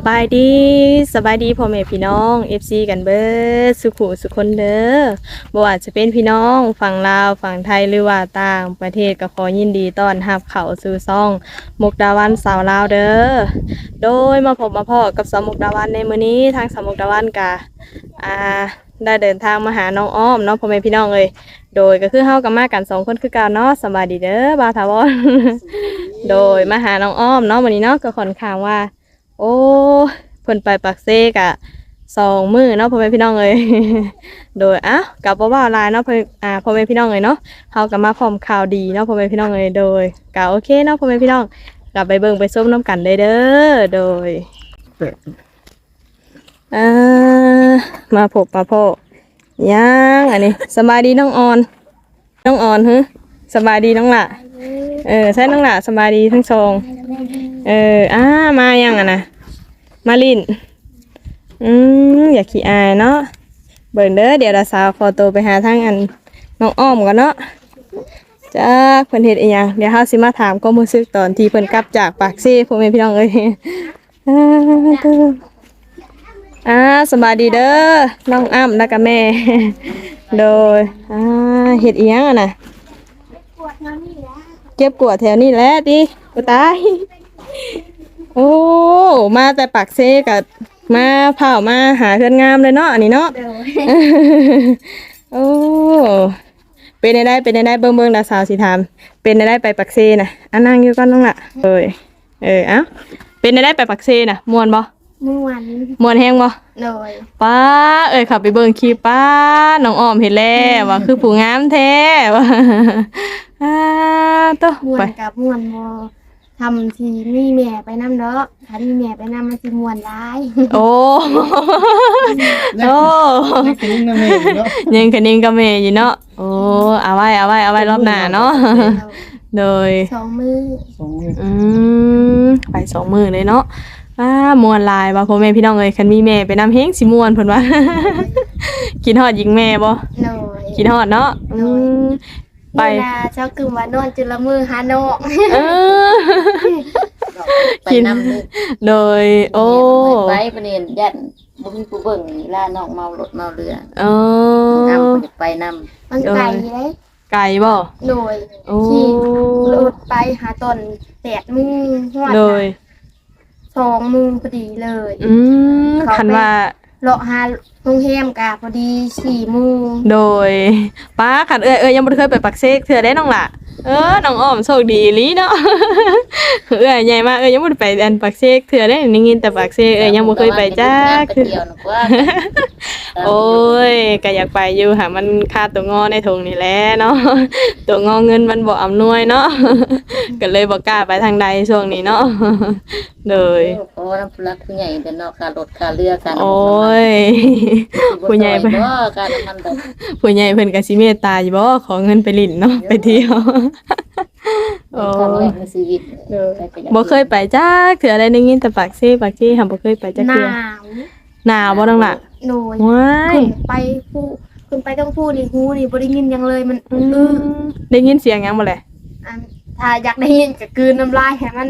สบายดีสบายดีพ่อแม่พี่น้อง FC กันเบิดสุขุสุขคนเด้อบ่ว่าจะเป็นพี่น้องฝั่งลาวฝั่งไทยหรือว่าต่างประเทศก็ขอยินดีต้อนรับเข้าสู่ซ่องมุกดาวันสาวลาวเด้อโดยมาพบมาพ่อกับสาวมุกดาวันในมื้อนี้ทางสาวมุกดาวันกะอ่าได้เดินทางมาหาน้องอ้อมเนาะพ่อแม่พี่น้องเลยโดยก็คือเฮากับมากันสองคนคือกาเนาะสบายดีเด้อบาวถาวรโดยมาหาน้องอ้อมเนาะวันนี้เนาะก็ค่อนข้างว่า โอ้เพิ่นไปปักเซกะสองมือเนาะพ่อแม่พี่น้องเลยโดยอะกลับว่าว่าลายเนาะพ่ออ่าพ่อแม่พี่น้องเลยเนาะเฮากับมาพร้อมข่าวดีเนาะพ่อแม่พี่น้องเลยโดยกะโอเคเนาะพ่อแม่พี่น้องกลับไปเบิ่งไปส้มน้ำกันได้เด้อโดยอ่ามาพบมาพ่อยังอันนี้สบายดีน้องออน น้องออนฮึสบายดีน้องละเออใช่น้องละสบายดีทั้งสอง เอออ่ามายังอะนะมาลินอืมอย่าขี้อายเนาะเบิ่งเด้อเดี๋ยวเราสาวขอตัวไปหาทางอันน้องอ้อมก่อนเนาะจ้าเพิ่นเฮ็ดอีหยังเดี๋ยวเฮาสิมาถามความรู้สึกตอนที่เพิ่นกลับจากปากซี่พ่อแม่พี่น้องเอ้ยอ่าเด้ออ่าสบายดีเด้อน้องอ้ำแล้วก็แม่ โดยอ่าเฮ็ดอีหยังอะนะเก็บกวาดแถวนี้แหละติกูตาย โอ้ มาแต่ปากเซกับมาเผามาหาเพื่อนงามเลยเนาะอันนี้เนาะ โอ้ เป็นได้ได้เป็นได้ได้เบิ่งเบิ่งดาสาวสิถาม เป็นได้ได้ไปปักเซน่ะอันนั่งอยู่ก่อนน้องละเอ้ยเออเอ้าเป็นได้ได้ไปปักเซน่ะม่วนบ่เมื่อวานม่วนแฮงบ่เลยป้าเอ้ยขับไปเบิ่งคลิปป้าน้องอ้อมเห็นแล้วว่าคือผู้งามแท้ว่าอ่าโตะมวไปนกับมวนโม ทำทีมีแม่ไปน้ำเด้อถ้ามีแม่ไปน้ำมันสิมวนร้ายโอ้โอ้นี่คือนุ่งน้ำเมย์เนาะยังคะนิงกับเมย์อยู่เนาะโอ้เอาไว้เอาไว้เอาไว้รอบหน้าเนาะโดยสองมือสองมืออืมไปสองมือเลยเนาะอ่ามวนหลายว่าพ่อแม่พี่น้องเอ้ยคันมีแม่ไปนำเฮงสิม่วนเพิ่นว่ากินฮอดยิงแม่บ่เลยกินฮอดเนาะอืม ไปเวลาเจ้ากึ่มว่านอนจุลมือหาน้องเออไปนำเลยโดย โอ้ไปประเด็นยันบ่มีผู้เบิ่งเวลาน้องเมารถเมาเรือเออนำไปนำมันไกลเลยไก่บ่โดยโอ้ขี่รถไปหาตอนแปดโมือหอดโดย สองโมือพอดีเลย อืมคันว่า เลาะหาโรงแรมกะพอดีสี่โมงโดยป้าขันเอ้ยเอ้ยยังบ่ได้เคยไปปักเซกเถื่อได้น้องล่ะ เออน้องอ้อมโชคดีอีหลีเนาะเอ้ยใหญ่มากเอ้ยยังบ่ได้ไปอันปักเซกเถื่อได้นี่งินแต่ปักเซกเอ้ยยังบ่เคยไปจ้าไปคือเที่ยวนะกว่าโอ้ยก็อยากไปอยู่หามันค่าตัวงอในถุงนี่แหละเนาะตัวงอเงินมันบ่อำนวยเนาะก็เลยบ่กล้าไปทางใดช่วงนี้เนาะโดยเพราะว่าน้ำผู้รักผู้ใหญ่เป็นเนาะค่ารถค่าเรือค่าน้ำโอ้มันยผู้ใหญ่ไปเพิ่นบ่ค่าน้ำมันดอกผู้ใหญ่เพิ่นก็สิเมตตาอยู่บ่ขอเงินไปลิ้นเนาะไปเที่ยวโอ้ค่าแรงชีวิตเด้อไปก็อยากบ่เคยไปจ้าเถื่ออะไรได้ยินแต่ปากซี่ปากซี่หำบ่เคยไปจ้าหเถื่นาอวหนาวบ่ต้องล่ะโดยว้ายขึ้นไปผู้ขึ้นไปต้องพูดนี่หูนี่บ่ได้ยินหยังเลยมันอือื้อมได้ยินเสียงหยังบ่แหละอันถ้าอยากได้ยินก็กลืนน้ำลายให้มัน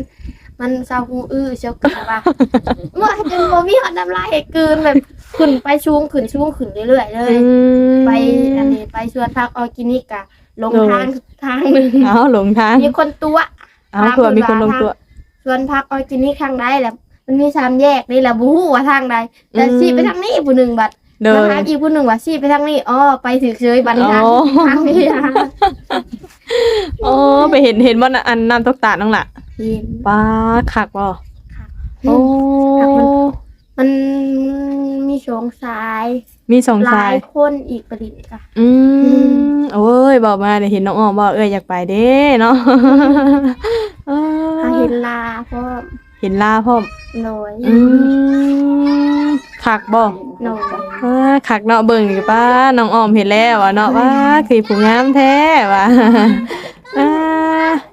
มันซาหูอื้อเชียวกึ่ว่าเมื่อจนบ่มีหอดน้ำลายให้กลืนแบบขึ้นไปชูงขึ้นชูงขึ้นเรื่อยๆเลยอืมไปอันนี้ไปชวนพักออร์แกนิกอะ ลงโดยทางทางหนึงเอ้าหลงทางมีคนตัวเอ้าเผื่อมีคนลงตัวชวนพักออร์แกนิกทางใดแหละมันมีสามแยกนี่แหละบูฮู้ว่าทางใดแต่อืมชี้ไปทางนี้ผู้หนึ่งบัดโดมายหาอีกผู้หนึ่งว่าชี้ไปทางนี้อ๋อไปถือเฉยบัดนี้ทางอ๋อทางนี้อะโอ้ไปเห็นเห็นบ่น่ะอันน้ำตกตาดน้องล่ะเห็นป้าคักบ่คักโอ้คักมันมันมีสองสาย มีสองหสาลายย คนอีกประดิษฐ์ค่ะ อืมโอ้ยบอกมาได้เห็นน้องอ้อมบอกเอ้ยอยากไปเด้เนาะเออหาเห็นลาเพราะเห็นลาพร้อมหน่อยอืมคักบ่หน่อยว้าคักเนาะเบิ่งอยู่ป้าน้องออมเห็นแล้วว่าเนาะว่าคือผู้งามแท้ว่าอ่า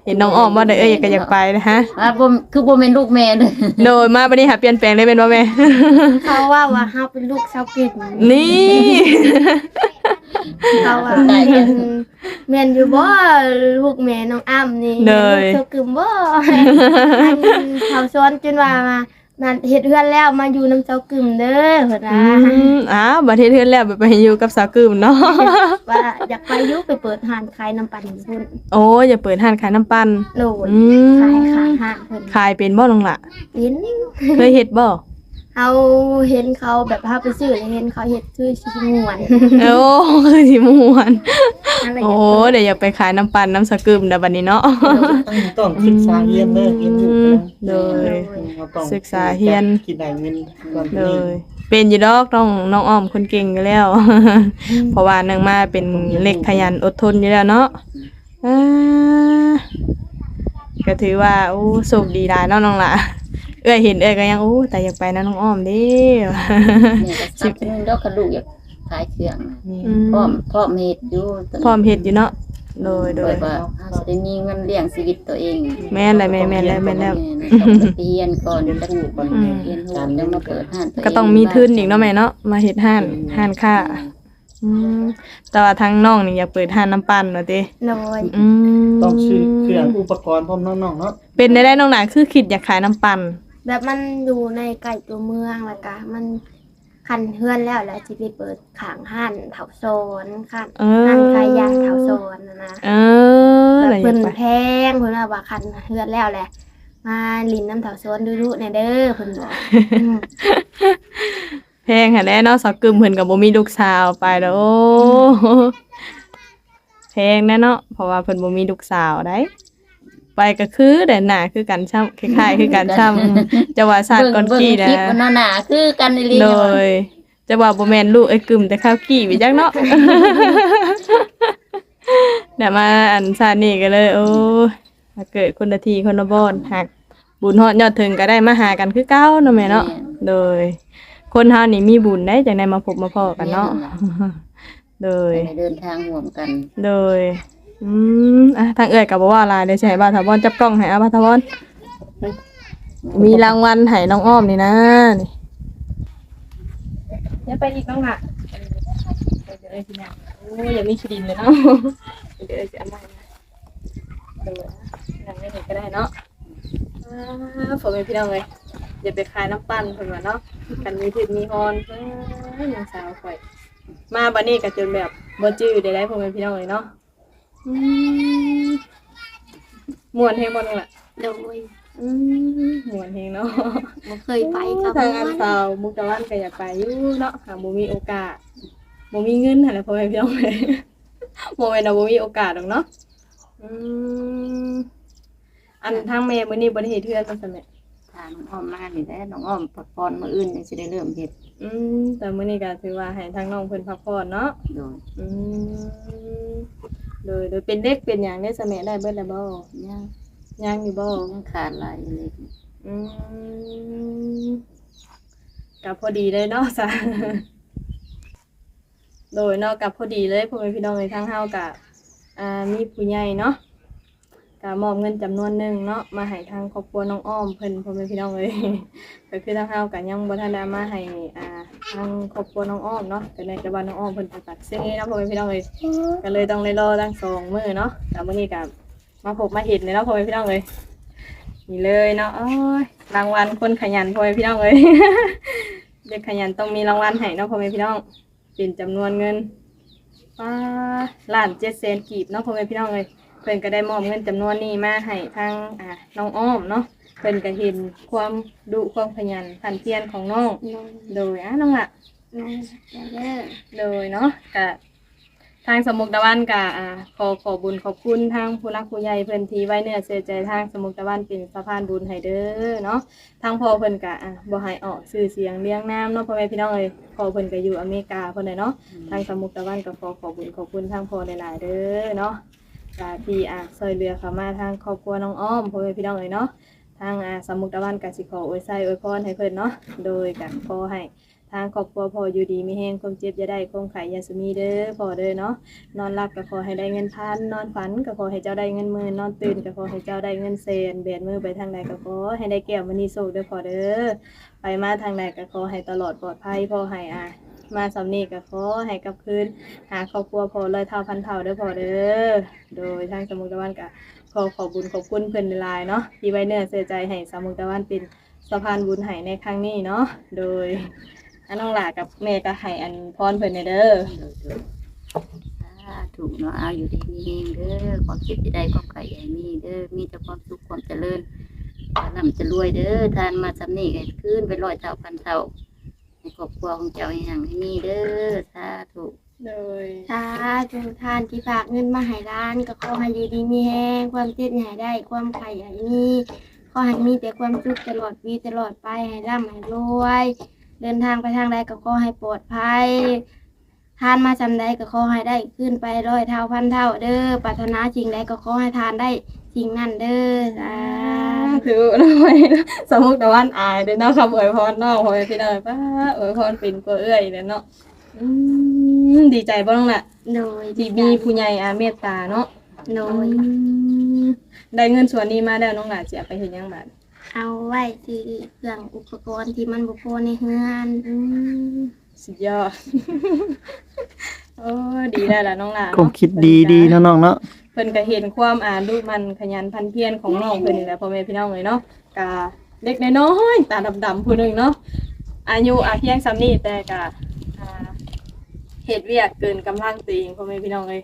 เห็นน้องออมว่าได้เอ้ยอยากก็อยากไปนะฮะอ่าบ่คือบ่แม่นลูกแม่เด้อโดยมาบัดนี้หาเปลี่ยนแปลงได้เป็นบ่แม่ เขาว่าว่าเฮาเป็นลูกชาวกินนี่ เขาว่าแม่นแม่นอยู่บ่ลูกแม่น้องอ้ำนี่เลยแม่นลูกชาวกึมบ่อันเขาซ้อนจนว่ามา นั่นเฮ็ดเฮือนแล้วมาอยู่น้ำเจ้ากึ่มเด้อเพิ่นอืนะมอ้าวบัดเฮ็ดเฮือนแล้วไปอยู่กับสาวกึมเนาะ ว่าอยากไปอยุไปเปิดห้านขายน้ำปั่นพุ่นโอ้อย่าเปิดห้านขายน้ำปั่น โดยอืม ขายขายห้านเพิ่นขายเป็นบ่น้องล่ะ เห็นเคยเฮ็ดบ่เอาเห็นเขาแบบพาไปซื้อแล้วเห็นเขาเฮ็ดคือชิมวน โอ้คือสิม่วน อะไรอโอ้ย่างเงี้ยเดี๋ยวอยากไปขายน้ำปั่นน้ำสาวกึมเด้อบัดนี้เนาะ ต้องต้องศึกษาเรียนเด้อเรียนอยู่กันโดย เราต้องศึกษาเรียน กินได้เงินก่อนเลนี้ยเป็นอยู่ดอกน้องน้องอ้อมคนเก่งอยู่แล้ว เพราะว่านังมาเป็นเล็กขยันอดทนอยู่แล้วเนาะอ่าก็ถือว่าโอ้โชคดีหลายเนาะน้องล่ะ เอ้ยเห็นเอ้ยก็ยังโอ้แต่อยากไปนะน้องอ้อมเดิเนี่ยก็สิบนึงดอกกระดูกอยาก ขายเครื่องนะนี่พร้อมพร้อมเฮ็ดอยู่ตอนนี้พร้อมเฮ็ดอยู่เนาะโดยโดโดย ยว่าเราจะได้มีเงินเลี้ยงชีวิตตัวเองแม่นเลยแม่นแม่นแล้วแม่นแล้ว ต้องไปเรียนก่อนเรียนจะถูกก่อนอืม เรียนรู้จะมาเปิดห้านตัวเองก็ต้องมีทุนอีกเนาะแม่เนาะมาเฮ็ดห้านห้านค้าอืมแต่ว่าทางน้องนี่อยากเปิดห้านน้ำปั่นว่าติโดยอืมต้องซื้อเครื่องอุปกรณ์พร้อมน้องๆเนาะเป็นได้ได้น้องหนาคือคิดอยากขายน้ำปั่นแบบมันอยู่ในไก่ตัวเมืองแล้วก็มัน คันเฮือนแล้วแล้วสิไปเปิดขางห้านเถาโซนคันเอห้านอขายยาเถาโซนนะนะเออแบอะไรบอเพิ่ยานกไปแพงเพิ่นว่าว่าคันเฮือนแล้วแหละ มาลินน้ำเถาโซนดูๆในเด้อเพิ่นบอกอืมแพงค่ะแน่เนาะสาวกึมเพิ่นกับบ่มีลูกสาวไปแล้วโอ้แพงแน่เนาะเพราะว่าเพิ่นบ่มีลูกสาวได้ ไปก็คือแต่หน้าคือกันช่ำคล้ายๆ คือกันช่ำจะว่าชาติก่อนกี้เบิ่นะงคลิปมันน่ะหนาคือกันในลีโดยจะว่าบ่แม่นลูกไอ้กึมแต่ข้าวกี้ไปจักเนาะเดี๋ยวมาอันชาตินี้ก็เลย โอ้ยมาเกิดคนละทีคนละบอนหักบุญฮอดยอดถึงก็ได้มาหากันคือเก้าเนาะแม่เนาะโดย คนเฮานี่มีบุญได้จังได้มาพบมาพ้อกันเนาะโดยไปเดินทางร่วมกัน โดย อืมอะทางเอื้อยก็บ่ว่าหลายเด้อสิให้บ่าวทาวอนจับกล้องให้อาบ่าวทาวอนมีรางวัลให้น้องอ้อมนี่นะนี่อย่าไปอีกน้องอะเดี๋ยวเอ้ยสินะโอ้ยอย่ามีขี้ดินเลยเนาะเดี๋ยวเอ้ยสิเอามาให้นะเดี๋ยวนั่งไม่เห็นก็ได้เนาะอ่าฝนเป็นพี่น้องเลยอย่าไปขายน้ำปั่นเพิ่นว่าเนาะกันมีทิพมีฮอนเอ้ยยังสาวข่อย มาบัดนี้ก็จนแบบบ่จื้อได้ได้พ่อแม่พี่น้องเลยเนาะ อืมม่วนแฮงบ่น้องล่ะโดยอืมม่วนแฮงเนาะบ่เคยไปกับทางอันมันสาวมุกตะวันก็อยากไปอยู่เนาะหาบ่มีโอกาสบ่มีเงินหั่นแหละพ่อแม่พี่น้องเลยบ่แม่นว่าบ่มีโอกาสดอกเนาะอืมอันทางแม่มื้อนี้บ่ได้เฮ็ดเทือนมันซั่นแหละทางน้องอ้อมมานี่แหละน้องอ้อมพักผ่อนมื้ออื่นจังสิได้เริ่มเฮ็ดอืมแต่มื้อนี้ก็ถือว่าให้ทางน้องเพิ่นพักผ่อนเนาะโดยอืม โดยโดยเป็นเด็กเป็นหยังได้สะแม่ได้เบิดแล้วบ่ยังยังอยู่บ่ยังขาดหลายอยู่เลยอืมกับพอดีเลยเนาะจ้ะโดยเนาะกับพอดีเลยพ่อแม่พี่น้องในทั้งเฮากับอ่ามีผู้ใหญ่เนาะ ก็มอบเงินจำนวนหนึ่งเนาะมาให้ทางครอบครัวน้องอ้อมเพิ่นพ่อแม่พี่น้องเลย ก็คือทางเฮาก็ยังบ่ทันได้มาให้อ่าทางครอบครัวน้องอ้อมเนาะแต่ในแต่ว่าน้องอ้อมเพิ่นประกาศเสียงนี้เนาะพ่อแม่พี่น้องเลยก็เลยต้องได้รอทั้งสองมื้อเนาะแต่มื้อนี้ก็มาพบมาเห็นเลยเนาะพ่อแม่พี่น้องเลยนี่เลยเนาะโอ้ยรางวัลคนขยันพ่อแม่พี่น้องเลย เด็กขยันต้องมีรางวัลให้เนาะพ่อแม่พี่น้องเป็นจำนวนเงินป้าล้านเจ็ดแสนกีบเนาะพ่อแม่พี่น้องเลย เพิ่นก็ได้มอบเงินจำนวนนี้มาให้ทางอ่าน้องอ้อมเนาะเพิ่นก็เห็นความดุความขยันขันเพียรของน้องโดยโดยอะน้องละโดยเด้อโดยเนาะกะทางสมุกตะวันกะอ่าขอขอบุญขอบคุณทางผู้รักผู้ใหญ่เพิ่นที่ไว้เนื้อเสียใจทางสมุกตะวันเป็นสะพานบุญให้เด้อเนาะทางพ่อเพิ่นกะอ่าบ่ให้ออกชื่อเสียงเลี้ยงน้ำเนาะพ่อแม่พี่น้องเอ้ยพ่อเพิ่นก็อยู่อเมริกาเพิ่นน่ะเนาะทางสมุกตะวันก็ขอขอบุญขอบคุณทางพ่อหลายๆเด้อเนาะ กะที่อ่าช่วยเหลือเข้ามาทางครอบครัวน้องอ้อมพ่อแม่พี่น้องเอ้ยเนาะทางอ่าสมุกตะวันก็สิขออวยไส้อวยพรให้เพิ่นเนาะโดยกะขอให้ทางครอบครัวพออยู่ดีมีแห้งความเจ็บอย่าได้ความไข่อยาสมีเด้อพอเด้อเนาะนอนหลับก็ขอให้ได้เงินพันนอนฝันก็ขอให้เจ้าได้เงินหมื่นนอนตื่นก็ขอให้เจ้าได้เงินเซนเบียดมือไปทางใดก็ขอให้ได้แก้วมณีโศกเด้อพอเด้อไปมาทางใดก็ขอให้ตลอดปลอดภัยพอให้อะ มาสำนีก็ขอให้กับคืนหาครอบครัวพอเลยเท่าพันเท่าเด้อพอเด้อโดยทางสมุทรตะวันก็ขอขอบคุญขอบคุณเพื่อนหลายเนาะที่ไว้เนื้อเสียใจให้สมุทรตะวันเป็นสะพานบุญให้ในครั้งนี้เนาะโดยอันน้องหลากับแม่ก็ให้อันพรเพิ่อนเด้อถูกเนาะเอาอยู่ดีมีเองเด้อความคิดจะได้ความไข่ใหญ่มีเด้อมีแต่ความสุขความเจริญนำจะรวยเด้อทานมาสำนีกันขึ้นไปร้อยเท่าพันเท่า ในครอบครัวของเจ้าอย่างให้มีเด้อสาธุ โดยถ้าจุทานที่ฝากเงินมาให้ร้าน ก็ขอให้อยู่ดีมีแห้งความเจ็บใหญ่ได้ ความไข่ใหญ่มีขอให้มีแต่ความสุขตลอดปีตลอดไปให้ร่ำให้รวย เดินทางไปทางใดก็ขอให้ปลอดภัยทานมาจำใดก็ขอให้ได้ขึ้นไปร้อยเท่าพันเท่า เด้อปรารถนาสิ่งใดก็ขอให้ทานได้ สิ่งนั้นเด้อสาธุถือหน่อยสมมุติแต่วันอายเด้อเนาะคำอวยพรเนาะพ่อแม่พี่น้องป้าอวยพรเป็นกว่าเอื้อยเด้อเนาะอืมดีใจบ่น้องล่ะโดยที่มีผู้ใหญ่อาเมตตาเนาะโดยได้เงินส่วนนี้มาแล้วน้องหลาจะเอาไปเห็นยังบาดเอาไว้ซื้อเครื่องอุปกรณ์ที่มันบุพอในเฮือนสุดยอดโอ้ดีได้ละน้องหลาความคิดดีดีๆเนาะน้องเนาะ เพิ่นก็เห็นความอ่านรูปมันขยันพันเพียรของน้องเพิ่นนี่แหละพ่อแม่พี่น้องเลยเนาะกะเด็กน้อยๆตาดำๆผู้หนึงเนาะอายุอาเพียงซ้ำนี้แต่กะอ่าเฮ็ดเวียกเกินกำลังตัวเองพ่อแม่พี่น้องเลย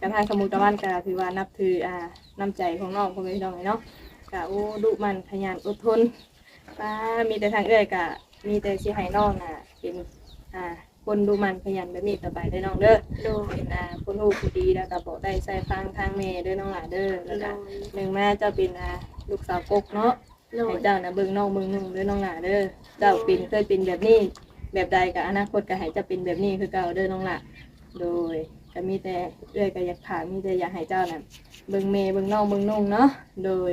กระทั่งสมุทรตะวันก็ถือว่านับถืออ่าน้ำใจของน้องพ่อแม่พี่น้องเลยเนาะกะโอ้ดุมันขยันอดทนป้ามีแต่ทางเอื้อยกะมีแต่สิให้น้องน่ะเป็นอ่า คนดูมันขยันแบบนี้ต่อไปได้อน้องเด้อโดยเป็นอ่าคนหูผู้ดีแล้วก็บอกได้ใส่ฟังทางแม่เด้อน้องหลาเด้อแล้วโดก็ยหนึ่งแม่เจ้าเป็นอ่าลูกสาวกกเนาะ โดให้ยเจ้านะเบิ่งน้องเบิ่งนุ่งเด้อน้องหลาเด้อเจ้าเป็นเคยเป็นแบบนี้ แบบใดกับอนาคตก็ให้เจ้าเป็นแบบนี้คือเก่าเด้อน้องหลาโดยก็มีแต่เอื้อยก็อยากถามมีแต่อยากให้เจ้าน่ะเบิ่งแม่เบิ่งน้องเบิ่งนุ่งเนาะโดย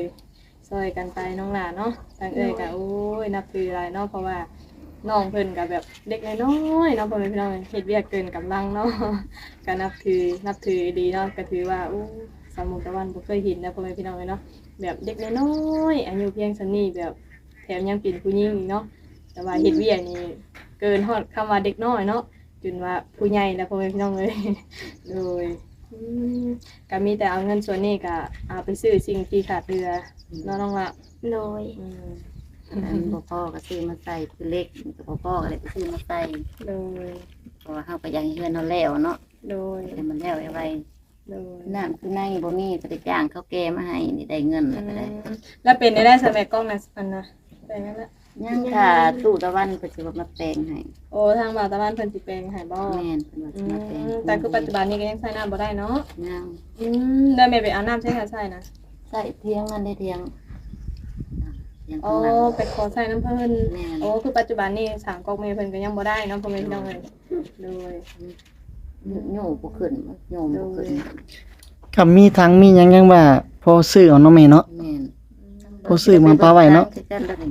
ซอยกันไปน้องหลาเนาะทางเอื้อยก็โอ้ยนับถือหลายเนาะเพราะว่า น้องเพิ่นกับแบบเด็กน้อยๆเนาะพ่อแม่พี่น้องเฮ็ดเวียกเกินกำลังเนาะก็นับถือนับถือดีเนาะก็ถือว่าอู้สามมุกตะวันบ่เคยเห็นนะพ่อแม่พี่น้องเลยเนาะแบบเด็กน้อยๆอายุเพียงสันนี้แบบแถมยังเป็นผู้หญิงอีกเนาะแต่ว่าเฮ็ดเวียกนี่เกินฮอดคำว่าเด็กน้อยเนาะจนว่าผู้ใหญ่แล้วพ่อแม่พี่น้องเลยโดยอืมก็มีแต่เอาเงินส่วนนี้ก็เอาไปซื้อสิ่งที่ขาดเรือเนาะน้องละโดย อืมอันบ่พ่อก็ซื้อมาใส่คือเล็กบ่พ่อก็เลยไปซื้อมาใส่โดย เพราะว่าเฮาก็ยังเฮือนเฮาแล้วเนาะโดย แต่มันแล้วไว้โดยน้ำคือในบ่มีก็ได้จ้างเขาแก่มาให้นี่ได้เงินแล้วก็ได้ แล้วเป็นได้ได้สมัยกล้องนะอันนะเป็นนั่นแหละยังค่ะตู้ตะวันเพิ่นสิว่ามาแปลงให้โอ้ทางบ่าวตะวันเพิ่นสิแปลงให้บ่แม่นเพิ่นว่าอืสิมาแปลงมแต่คือปัจจุบันนี้ก็ยังใช้น้ำบ่ได้เนาะยังอืมได้แม่ไปเอาน้ำใช้ค่ะใช่นะใส่เทียงนั่นได้เทียงเที ยงโอ้ข้างหลังไปขอใส่น้ำเพิ่นแม่นโอ้คือปัจจุบันนี้สามกอกเมย์เพิ่นก็ยังบ่ได้เนาะพ่อแม่พี่น้องเอ้ยโดย โยบ่ขึ้นโยมบ่ขึ้นกับมีทางมีหยังยังว่าพอซื้อเอาเนาะแม่เนาะแม่นพอซื้อมาปลาไว้เนาะ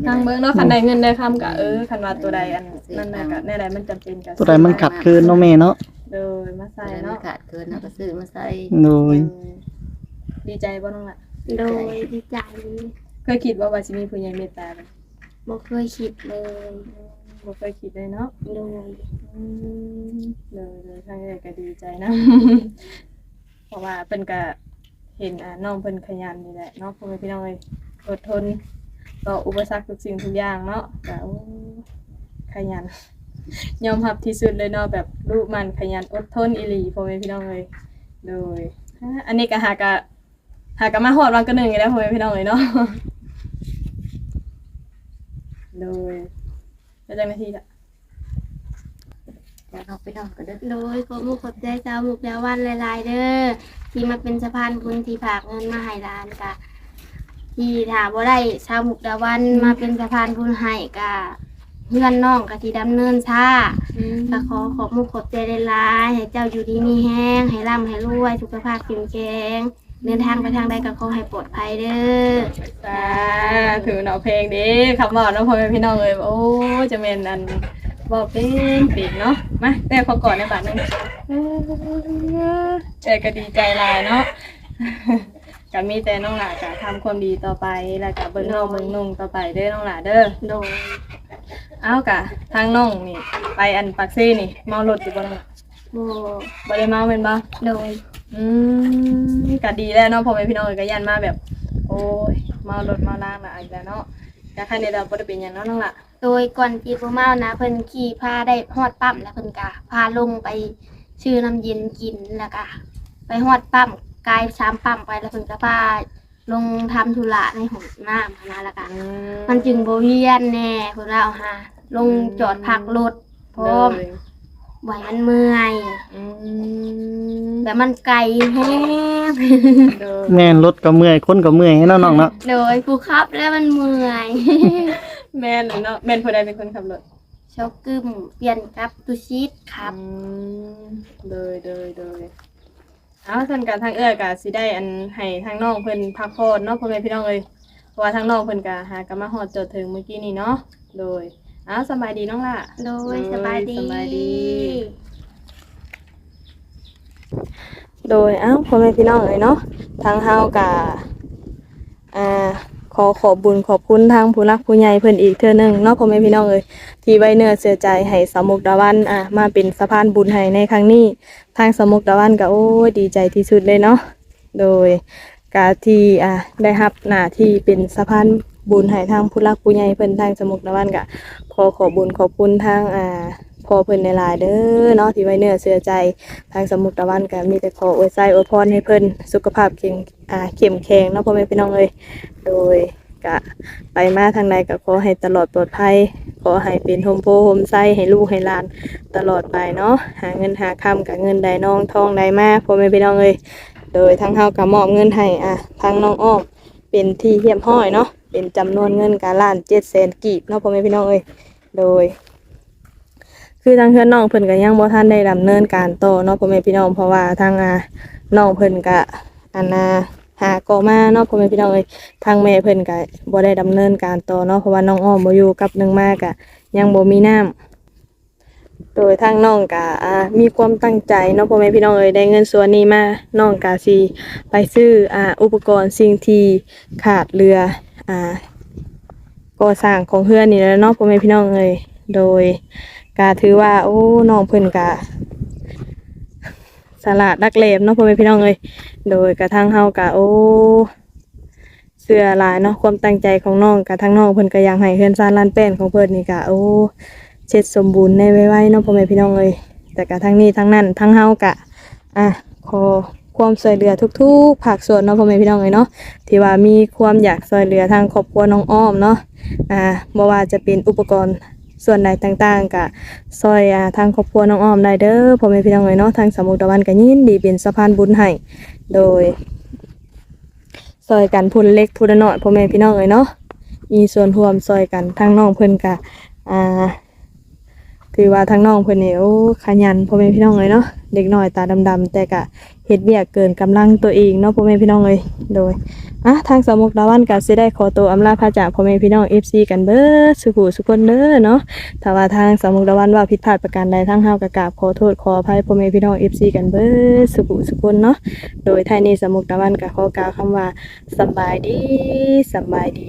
ทางเบิ่งเนาะคันใดเงินได้คำก็เออคันว่าตัวใดอันนั่นน่ะก็แน่ใดมันจำเป็นก็ตัวใดมันขัดคืนเนาะแม่เนาะโดยมาใส่ใส่เนาะเนาะขาดเกินเนาะก็ซื้อมาใส่โดยเออดีใจบ่น้องล่ะโดยดีใจ เคยคิดว่าว่าสิมีผู้ใหญ่เมตตาบ่บ่เคยคิดเลยบ่เคยคิดเลยเนาะโดยอืมเลยเลยทางเอ้ยก็ดีใจนะ เพราะว่าเพิ่นก็เห็นอ่าน้องเพิ่นขยันนี่แหละเนาะพ่อแม่พี่น้องเอ้ยอดทนต่ออุปสรรคทุกสิ่งทุกอย่างเนาะก็โอ้ขยัน ยอมรับที่สุดเลยเนาะแบบลูกมันขยันอดทนอีหลีพ่อแม่พี่น้องเอ้ยโดยอ่าอันนี้ก็หากะหากะมาฮอดวันก็หนึ่งอีกแล้วพ่อแม่พี่น้องเอ้ยเนาะ โดยแล้วจังนาทีละอยากเอาไปนอนก็เด้อโดยขอมุกขอบใจชาวมุกดาวันหลายๆเด้อที่มาเป็นสะพานบุญที่ฝากเงินมาให้ร้านกะที่ถามว่าได้ชาวมุกดาวันมาเป็นสะพานบุญให้กะเพื่อนน้องกะที่ดำเนินช้าก็ขอขอบมุกขอบใจหลายๆให้เจ้าอยู่ดีมีแห้งให้ร่ำให้รวยสุขภาพแข็งแรง เดินทางไปทางใดก็ขอให้ปลอดภัยเด้อสาถือเนาะเพลงดีคำบอกเนาะพ่อแม่พี่น้องเลยโอ้จะเป็นอันบอกเพลงปิดเนาะมาแต่ขอก่อนในบาทหนึงเออก็ดีใจหลายเนาะก็มีแต่น้องหลาจะทำความดีต่อไปแล้วก็เบิ่งน้องเบิ่งนุ่งต่อไปเด้อน้องหลาเด้อโดยเอากะทางน้องนี่ ไปอันปักซี่นี่เมารถอยู่บ่น้องหลาโบบ่ได้เมาเป็นบ่โดย อืมก็ดีแล้วเนาะพ่อแม่พี่น้องเอ้ยก็ยันมาแบบ โอ้ยเมารถเมาล่างน่ะอีกแล้วเนาะก็คันนี้เราบ่ได้เป็นหยังเนาะน้องล่ะโดยก่อนจีบเมานะเพิ่นขี่พาได้ฮอดปั๊มแล้วเพิ่นก็พาลงไปชื่อน้ำเย็นกินแล้วก็ไปฮอดปั๊มกายสามปั๊มไปแล้วเพิ่นก็พาลงทำธุระในห้องน้ำหั้นนะแล้วก็มันจึงบ่เวียนแน่เพิ่นว่าเอาหาลงจอดพักรถพร้อมเลย ไหวมันเมื่อยอืมแต่มันไกลแฮงโดยแม่นรถก็เมื่อยคนก็เมื่อยให้น้องๆเนาะโดยผู้ขับแล้วมันเมื่อยแม่นเนาะแม่นผู้ใดเป็นคนขับรถชกกึมเปลี่ยนกับตุชิดครับ อืมโดยโดยโดยเอาส่วนการทางเอื้อก็สิได้อันให้ทางน้องเพิ่นพักผ่อนเนาะพ่อแม่พี่น้องเอ้ยเพราะว่าทางน้องเพิ่นก็หากันมาฮอดจดถึงเมื่อกี้นี้เนาะโดย อ้าวสบายดีน้องล่ะ โดยสบายดี สบายดี โดยอ้าวพ่อแม่พี่น้องเอ้ยเนาะทางเฮากะอ่าขอขอบบุญขอบคุณทางผู้รักผู้ใหญ่เพิ่นอีกเทื่อหนึงเนาะพ่อแม่พี่น้องเอ้ยที่ไว้เนื้อเสียใจให้สาวมุกดาวันอะมาเป็นสะพานบุญให้ในครั้งนี้ ทางสาวมุกดาวันก็โอ้ยดีใจที่สุดเลยเนาะโดยกาที่อะได้รับหน้าที่เป็นสะพาน บุญให้ทางผู้รักผู้ใหญ่เพิ่นทางสมุกดาวันก็ขอขอบุญขอบคุณทางอ่าพอเพิ่นในลายเด้อเนาะที่ไว้เนื้อเสียใจทางสมุทรตะวันก็มีแต่ขออวยใจอวยพรให้เพิ่นสุขภาพเข้มอ่าเข้มแข็งเนาะพ่อแม่พี่น้องเอ้ยโดยก็ไปมาทางใดก็ขอให้ตลอดปลอดภัยขอให้เป็นโฮมโพโฮมไซให้ลูกให้หลานตลอดไปเนาะหาเงินหาคำกับเงินใดน้องทองใดมาพ่อแม่พี่น้องเอ้ยโดยทางเฮาก็มอบเงินให้อะทางน้องอ้อมเป็นที่เยี่ยมห้อยเนาะ เป็นจำนวนเงินการล้าน700,000กีบเนาะพ่อแม่พี่น้องเอ้ยโดย คือทางเพื่อนน้องเพิ่นก็ยังบ่ทันได้ดำเนินการต่อเนาะพ่อแม่พี่น้องเพราะว่าทางอาน้องเพิ่นก็อันนาหาก็มาเนาะพ่อแม่พี่น้องเอ้ยทางแม่เพิ่นก็บ่ได้ดำเนินการต่อเนาะเพราะว่าน้องอ้อมบ่อยู่กับหนึงมากอะยังบ่มีน้ำ โดยทางน้องก็อ่ามีความตั้งใจเนาะพ่อแม่พี่น้องเอ้ยได้เงินส่วนนี้มาน้องก็สิไปซื้ออ่าอุปกรณ์สิ่งที่ขาดเรืออ่าก่อสร้างของเฮือนนี่และเนาะพ่อแม่พี่น้องเอ้ยโดยก็ถือว่า โอ้น้องเพิ่นกะสลาดดักเลมเนาะพ่อแม่พี่น้องเอ้ยโดยกระทั่งเฮากะโอ้เสื้อลายเนาะความตั้งใจของน้องกะทั้งน้องเพิ่นก็อยากให้เฮือนซานลานแป้นของเพิ่นนี่กะโอ้ เช็ดสมบูรณ์ในไวๆเนาะพ่อแม่พี่น้องเอ้ยแต่กะทั้งนี้ทั้งนั้นทั้งเฮากะอะขอความช่วยเหลือทุกๆภาคส่วนเนาะพ่อแม่พี่น้องเอ้ยเนาะที่ว่ามีความอยากช่วยเหลือทางครอบครัวน้องอ้อมเนาะอ่าบ่ว่าจะเป็นอุปกรณ์ส่วนใดต่างๆกะซอยอ่าทางครอบครัวน้องอ้อมได้เด้อพ่อแม่พี่น้องเอ้ยเนาะทางสมุทรตะวันก็ยินดีเป็นสะพานบุญให้โดยซอยกันพูนเล็กพูนน้อยพ่อแม่พี่น้องเอ้ยเนาะมีส่วนร่วมซอยกันทางน้องเพิ่นกะอ่า ถือว่าทางน้องเพิ่นนี่โอ้ขยันพ่อแม่พี่น้องเอ้ยเนาะเด็กน้อยตาดำๆแต่กะเฮ็ดเวียกเกินกำลังตัวเองเนาะพ่อแม่พี่น้องเอ้ยโดยอะทางสมุกดาวันก็สิได้ขอตัวอำลาพาจากพ่อแม่พี่น้อง FC กันเบิดสุขุสุคนเด้อเนาะถ้าว่าทางสมุกดาวันว่าผิดพลาดประการใดทั้งเฮาก็กราบขอโทษขออภัยพ่อแม่พี่น้อง FC กันเบิดสุขุสุคนเนาะโดยท้ายนี้สมุกดาวันก็ขอกล่าวคำว่าสบายดีสบายดี